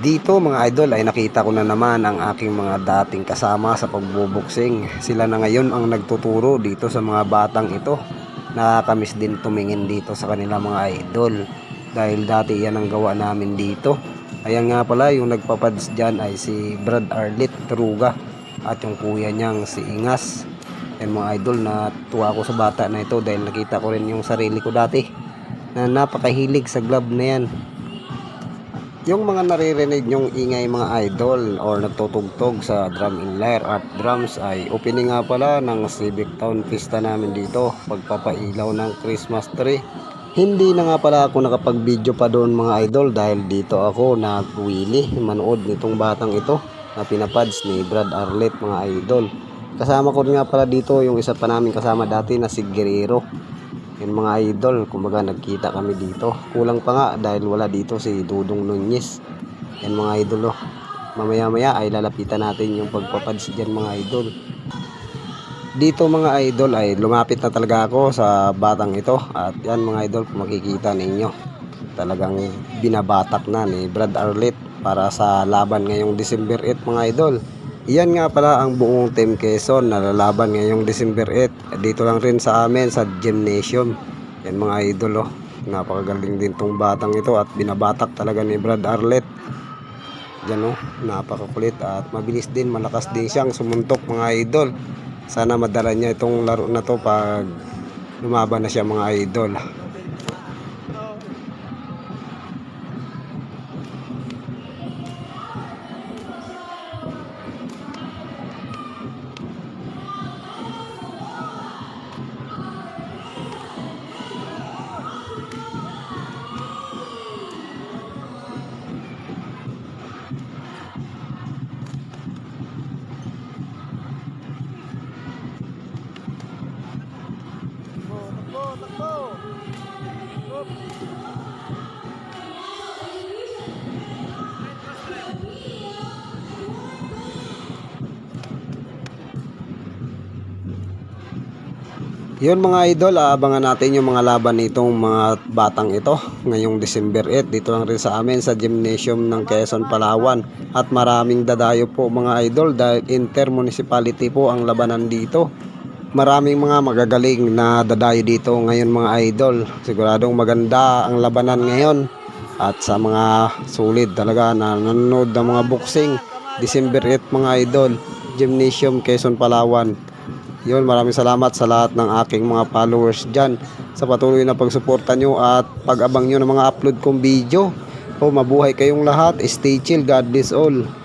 Dito mga idol ay nakita ko na naman ang aking mga dating kasama sa pagbubuksing. Sila na ngayon ang nagtuturo dito sa mga batang ito. Nakakamiss din tumingin dito sa kanila mga idol. Dahil dati yan ang gawa namin dito. Ayan nga pala yung nagpapads dyan ay si Brad Arlit Teruga at yung kuya niyang si Ingas. Yan mga idol na tuwa ko sa bata na ito dahil nakita ko rin yung sarili ko dati na napakahilig sa glove na yan. Yung mga naririnig nyong ingay mga idol or nagtutugtog sa drum in lyre at drums ay opening nga pala ng Civic Town Pista namin dito pagpapailaw ng Christmas tree. Hindi na nga pala ako nakapag-video pa doon mga idol dahil dito ako nagwili manood nitong batang ito na pinapads ni Brad Arlet mga idol. Kasama ko rin nga pala dito yung isa pa namin kasama dati na si Guerrero. Yan mga idol, kumbaga nagkita kami dito. Kulang pa nga dahil wala dito si Dudong Nunez. Yan mga idol oh. Mamaya maya ay lalapitan natin yung pagpapads dyan mga idol. Dito mga idol ay lumapit na talaga ako sa batang ito. At yan mga idol kung makikita ninyo. Talagang binabatak na ni Brad Arlet para sa laban ngayong December 8 mga idol. Iyan nga pala ang buong Team Quezon na lalaban ngayong December 8. Dito lang rin sa amin sa gymnasium. Yan mga idol oh. Napakagaling din tong batang ito at binabatak talaga ni Brad Arlet. Diyan oh, napakakulit at mabilis din, malakas din siyang sumuntok mga idol. Sana madala niya itong laro na to pag lumaban na siya mga idol. Yun mga idol, aabangan natin yung mga laban nitong mga batang ito ngayong December 8 dito lang rin sa amin sa gymnasium ng Quezon, Palawan. At maraming dadayo po mga idol dahil intermunicipality po ang labanan dito. Maraming mga magagaling na dadayo dito ngayon mga idol. Siguradong maganda ang labanan ngayon. At sa mga sulit talaga na nanonood ng mga boxing December 8 mga idol, Gymnasium Quezon, Palawan. Yun, maraming salamat sa lahat ng aking mga followers dyan sa patuloy na pagsuporta nyo at pag-abang nyo ng mga upload kong video. O mabuhay kayong lahat. Stay chill. God bless all.